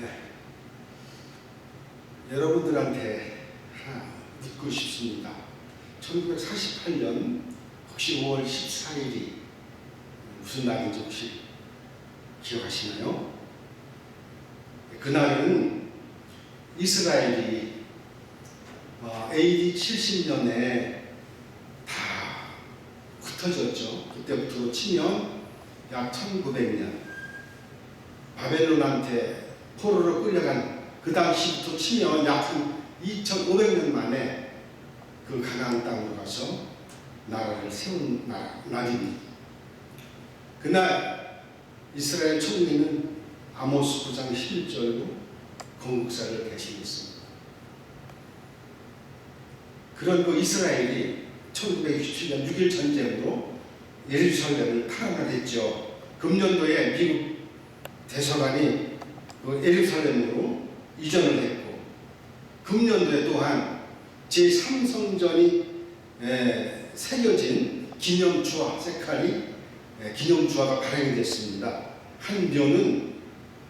네. 여러분들한테 하나 묻고 싶습니다. 1948년 혹시 5월 14일이 무슨 날인지 혹시 기억하시나요? 그날은 이스라엘이 어, AD 70년에 다 흩어졌죠. 그때부터 치면 약 1900년 바벨론한테 포로로 끌려간 그 당시부터 치면 약 한 2500년 만에 그 가나안 땅으로 가서 나라를 세운 나- 날입니다. 그날 이스라엘 총리는 아모스 9장 11절로 건국사를 개시했습니다. 그런 그 이스라엘이 1967년 6일 전쟁으로 예루살렘을 탈환했죠. 금년도에 미국 대사관이 그 예루살렘으로 이전을 했고 금년도에 또한 제3성전이 새겨진 기념주화 색깔이 에, 기념주화가 발행이 됐습니다. 한 묘는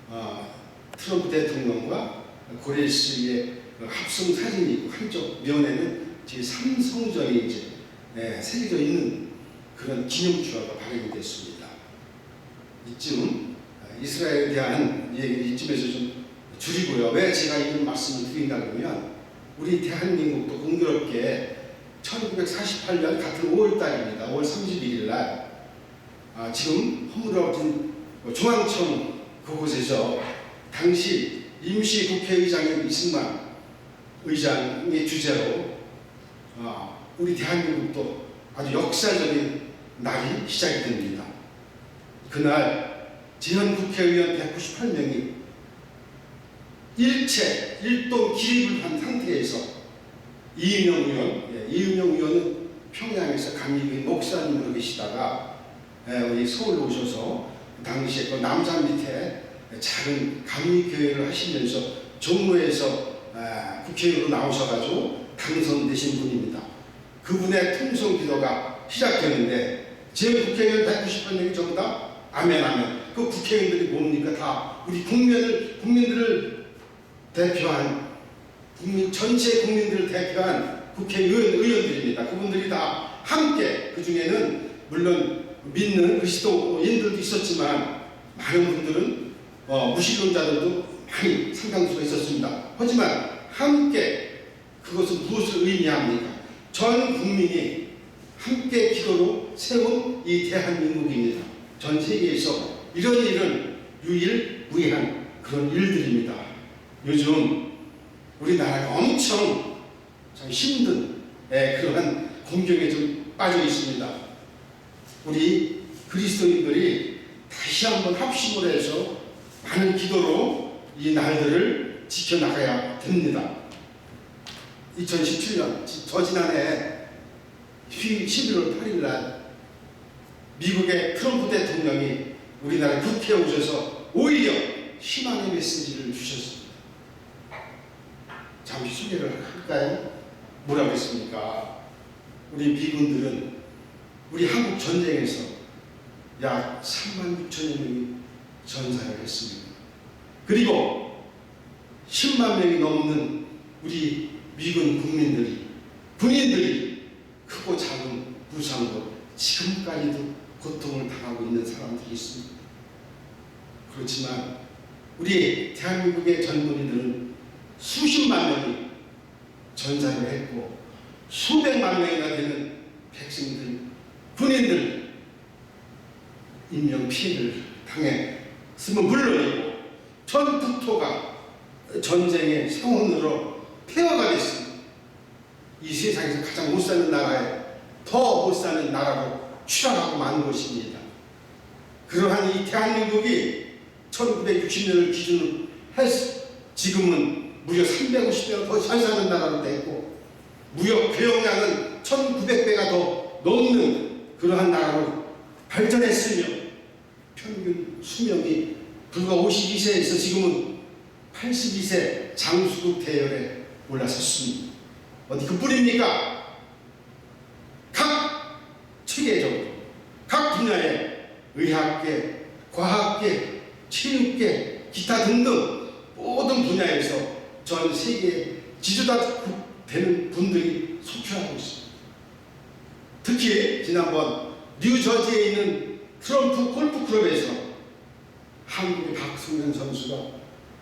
어, 트럼프 대통령과 고레스의 그 합성 사진이 있고 한쪽 면에는 제3성전이 이제 에, 새겨져 있는 그런 기념주화가 발행이 됐습니다. 이쯤 어, 이스라엘에 대한 얘기를 이쯤에서 좀 줄이고요. 왜 제가 이런 말씀을 드린가 그러면 우리 대한민국도 공교롭게 1948년 같은 5월달입니다. 5월 31일 날 아, 지금 허물어진 중앙청 그곳에서 당시 임시 국회의장인 이승만 의장의 주재로 아, 우리 대한민국도 아주 역사적인 날이 시작이 됩니다. 그날 지현 국회의원 198명이 일체 일동 기립을 한 상태에서 이은영 의원, 예, 이은영 의원은 평양에서 감리교회 목사님으로 계시다가 예, 서울로 오셔서 당시에 그 남산 밑에 작은 감리교회를 하시면서 종로에서 아, 국회의원으로 나오셔가지고 당선되신 분입니다. 그분의 통성 기도가 시작되는데 제 국회의원 198명이 전부 다 아멘 아멘. 그 국회의원들이 뭡니까? 다 우리 국민을 국민들을 대표한 국민 전체 국민들을 대표한 국회의원 의원들입니다. 그분들이 다 함께 그 중에는 물론 믿는 그리스도인들도 있었지만 많은 분들은 어, 무신론자들도 많이 상당수가 있었습니다. 하지만 함께 그것은 무엇을 의미합니까? 전 국민이 함께 기도로 세운 이 대한민국입니다. 전 세계에서 이런 일은 유일무이한 그런 일들입니다. 요즘 우리나라가 엄청 참 힘든 예, 그러한 공경에 좀 빠져 있습니다. 우리 그리스도인들이 다시 한번 합심을 해서 많은 기도로 이 날들을 지켜나가야 됩니다. 2017년 저 지난해 11월 8일 날 미국의 트럼프 대통령이 우리나라 국회에 오셔서 오히려 희망의 메시지를 주셨습니다. 잠시 소개를 할까요? 뭐라고 했습니까? 우리 미군들은 우리 한국 전쟁에서 약 3만 6천여 명이 전사를 했습니다. 그리고 10만 명이 넘는 우리 미군 국민들이 군인들이 크고 작은 부상으로 지금까지도 고통을 당하고 있는 사람들이 있습니다. 그렇지만 우리 대한민국의 젊은이들은 수십만 명이 전사를 했고 수백만 명이나 되는 백성들, 군인들 인명 피해를 당했으면 물론이고 전투토가 전쟁의 상원으로 폐허가 됐습니다. 이 세상에서 가장 못 사는 나라에 더 못 사는 나라로 추락하고 만 것입니다. 그러한 이 대한민국이 1960년을 기준으로 해서 지금은 무려 350배가 더 잘 사는 나라로 됐고 무역 배용량은 1900배가 더 넘는 그러한 나라로 발전했으며 평균 수명이 불과 52세에서 지금은 82세 장수국 대열에 올라섰습니다. 어디 그뿐입니까? 의 의학계, 과학계, 체육계, 기타 등등 모든 분야에서 전 세계 지주다 되는 분들이 속출하고 있습니다. 특히 지난번 뉴저지에 있는 트럼프 골프 클럽에서 한국의 박승현 선수가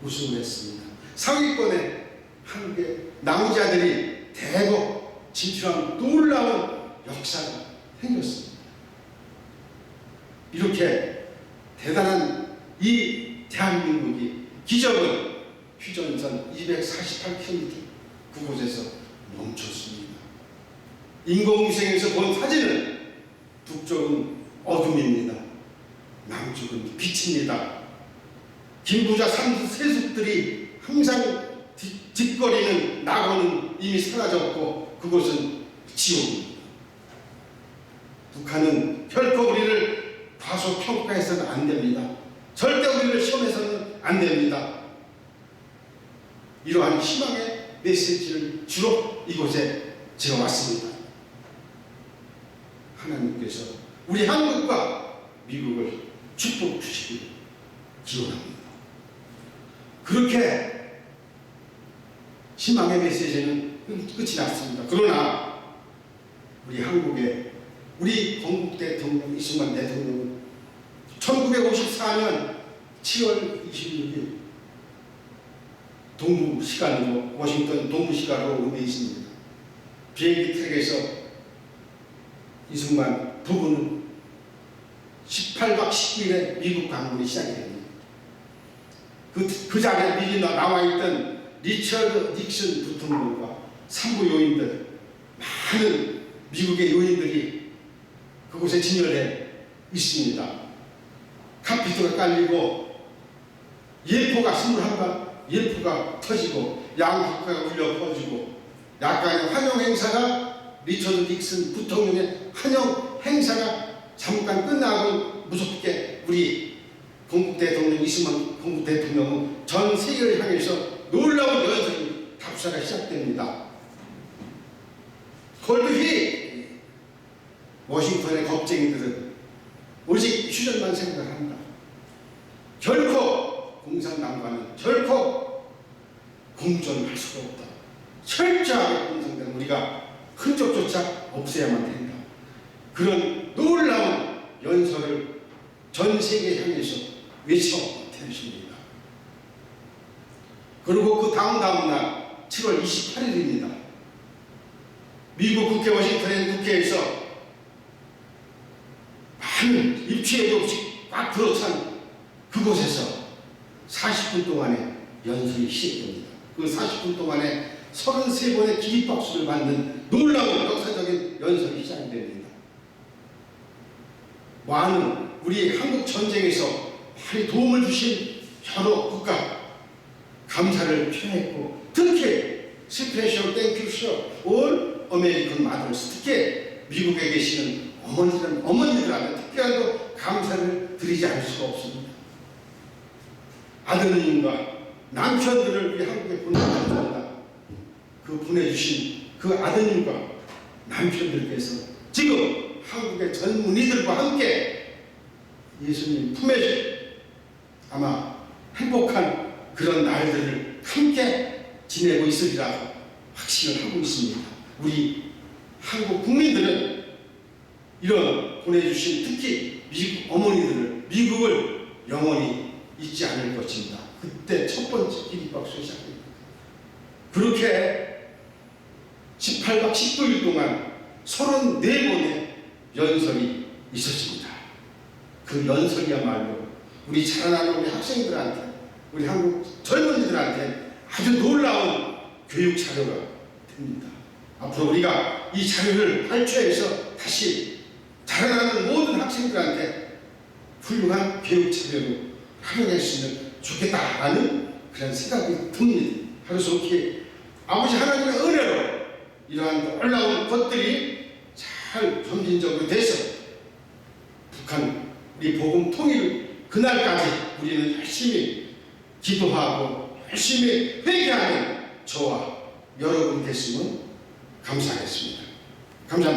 우승을 했습니다. 상위권에 한국의 낭자들이 대거 진출한 놀라운 역사가 생겼습니다. 이렇게 대단한 이 대한민국이 기적은 휴전선 248km 그곳에서 멈췄습니다. 인공위성에서 본 사진은 북쪽은 어둠입니다. 남쪽은 빛입니다. 김부자 삼세숙들이 항상 뒷- 뒷거리는 낙원은 이미 사라졌고 그곳은 지옥입니다. 북한은 결코 우리를 과소평가해서는 안 됩니다. 절대 우리를 시험해서는 안 됩니다. 이러한 희망의 메시지를 주로 이곳에 제가 왔습니다. 하나님께서 우리 한국과 미국을 축복 주시길 기원합니다. 그렇게 희망의 메시지는 끝이 났습니다. 그러나 우리 한국의 우리 건국 대통령 이승만 대통령은 1954년 7월 26일 동부 시간으로 워싱턴 동부 시간으로 오게 있습니다. 비행기 트랙에서 이승만 부부는 18박 19일에 미국 방문이 시작이 됩니다. 그, 그 자리에 미리 나- 나와 있던 리처드 닉슨 부통령과 상부 요인들, 많은 미국의 요인들이 그곳에 진열해 있습니다. 카피토가 깔리고 예포가 21발 예포가 터지고 양국가가 울려 퍼지고 약간의 환영 행사가 리처드 닉슨 부통령의 환영 행사가 잠깐 끝나고 무섭게 우리 건국 대통령 이승만 건국 대통령은 전 세계를 향해서 놀라운 연설이 답사가 시작됩니다. 골드히 워싱턴의 겁쟁이들은 오직 휴전만 생각한다. 결코 공산당과는 결코 공존할 수가 없다. 철저하게 공산당은 우리가 흔적조차 없애야만 된다. 그런 놀라운 연설을 전 세계 향해서 외쳐 대십니다. 그리고 그 다음 다음 날 7월 28일입니다. 미국 국회 워싱턴의 국회에서 많은 입추에도 꽉 들어찬 그곳에서 40분 동안의 연설이 시작됩니다. 그 40분 동안에 33번의 기립박수를 받는 놀라운 역사적인 연설이 시작됩니다. 많은 우리 한국 전쟁에서 많이 도움을 주신 여러 국가 감사를 표했고 특히 스페셜 땡큐쇼 올 아메리칸 마더스 특히 미국에 계시는 어머니들, 어머니들한테 특별한 또 감사를 드리지 않을 수가 없습니다. 아드님과 남편들을 우리 한국에 보내주셨습니다. 그 보내주신 그 아드님과 남편들께서 지금 한국의 젊은이들과 함께 예수님 품에 아마 행복한 그런 날들을 함께 지내고 있으리라 확신을 하고 있습니다. 우리 한국 국민들은 이런 보내주신 특히 미국 어머니들을 미국을 영원히 잊지 않을 것입니다. 그때 첫 번째 기립박수 시작됩니다. 그렇게 18박 19일 동안 34번의 연설이 있었습니다. 그 연설이야말로 우리 자라나는 우리 학생들한테 우리 한국 젊은이들한테 아주 놀라운 교육 자료가 됩니다. 앞으로 우리가 이 자료를 발췌해서 다시 자라나는 모든 학생들한테 훌륭한 교육 수 있는 좋겠다라는 그런 생각이 듭니다. 하루속히 아버지 하나님의 은혜로 이러한 놀라운 것들이 잘 점진적으로 돼서 북한 우리 복음 통일 그날까지 우리는 열심히 기도하고 열심히 회개하는 저와 여러분 됐으면 감사하겠습니다. 감사합니다.